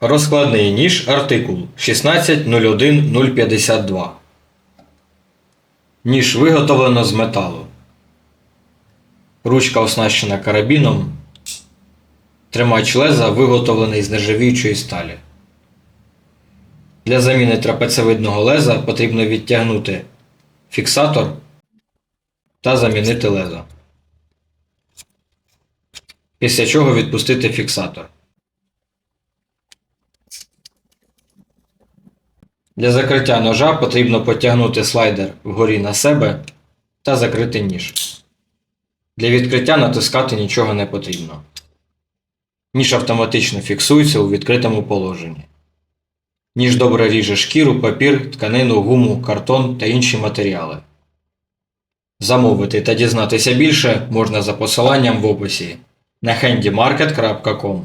Розкладний ніж артикул 1601052. Ніж виготовлено з металу. Ручка оснащена карабіном. Тримач леза виготовлений з нержавіючої сталі. Для заміни трапецевидного леза потрібно відтягнути фіксатор та замінити лезо. Після чого відпустити фіксатор. Для закриття ножа потрібно потягнути слайдер вгорі на себе та закрити ніж. Для відкриття натискати нічого не потрібно. Ніж автоматично фіксується у відкритому положенні. Ніж добре ріже шкіру, папір, тканину, гуму, картон та інші матеріали. Замовити та дізнатися більше можна за посиланням в описі на handymarket.com